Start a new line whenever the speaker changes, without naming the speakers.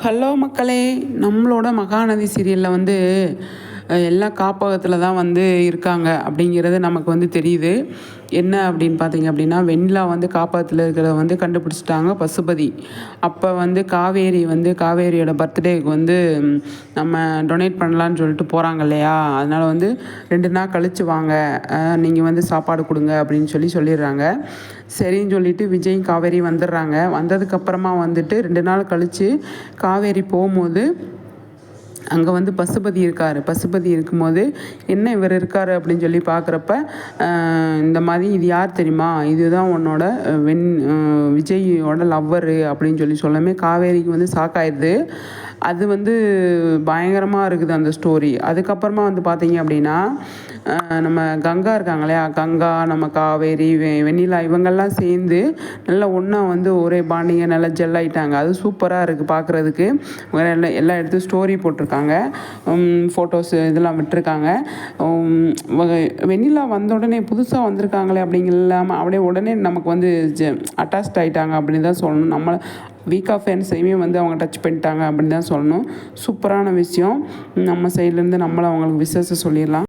Hello மக்களே நம்மளோட மகாநதி சீரியலில் வந்து எல்லாம் எல்லா காப்பகத்தில் தான் வந்து இருக்காங்க அப்படிங்கிறது நமக்கு வந்து தெரியுது. என்ன அப்படின்னு பார்த்தீங்க அப்படின்னா வெண்ணிலா வந்து காப்பகத்தில் இருக்கிறத வந்து கண்டுபிடிச்சிட்டாங்க பசுபதி. அப்போ வந்து காவேரி வந்து காவேரியோட பர்த்டேக்கு வந்து நம்ம டொனேட் பண்ணலான்னு சொல்லிட்டு போகிறாங்க இல்லையா? அதனால் வந்து ரெண்டு நாள் கழித்து வாங்க நீங்கள் வந்து சாப்பாடு கொடுங்க அப்படின்னு சொல்லி சொல்லிடுறாங்க. சரின்னு சொல்லிட்டு விஜய் காவேரி வந்துடுறாங்க. வந்ததுக்கப்புறமா வந்துட்டு ரெண்டு நாள் கழித்து காவேரி போகும்போது அங்கே வந்து பசுபதி இருக்கார். பசுபதி இருக்கும்போது என்ன இவர் இருக்கார் அப்படின்னு சொல்லி பார்க்குறப்ப இந்த மாதிரி இது யார் தெரியுமா? இதுதான் உன்னோட வெண் விஜயோட லவ்வரு அப்படின்னு சொல்லி சொல்லமே காவேரிக்கு வந்து ஷாக்காயிடுது அது வந்து பயங்கரமாக இருக்குது அந்த ஸ்டோரி அதுக்கப்புறமா வந்து பார்த்தீங்க அப்படின்னா நம்ம கங்கா இருக்காங்க இல்லையா? கங்கா நம்ம காவேரி வெ வெண்ணிலா இவங்கெல்லாம் சேர்ந்து நல்லா ஒன்றா வந்து ஒரே பாண்டிங்க நல்லா ஜெல் ஆகிட்டாங்க அது சூப்பராக இருக்குது பார்க்குறதுக்கு எல்லா எல்லா இடத்துலையும் ஸ்டோரி போட்டிருக்காங்க. ஃபோட்டோஸ் இதெல்லாம் விட்டுருக்காங்க. வெண்ணிலா வந்த உடனே புதுசாக வந்திருக்காங்களே அப்படிங்க இல்லாமல் அப்படியே உடனே நமக்கு வந்து அட்டாச்ட் ஆகிட்டாங்க அப்படின்னு தான் சொல்லணும். நம்மளை வீக் ஆஃப் ஃபேன்ஸையுமே வந்து அவங்க டச் பண்ணிட்டாங்க அப்படின்னு தான் சொல்லணும். சூப்பரான விஷயம். நம்ம சைட்லேருந்து நம்மளை அவங்களுக்கு விசேஷம் சொல்லிடலாம்.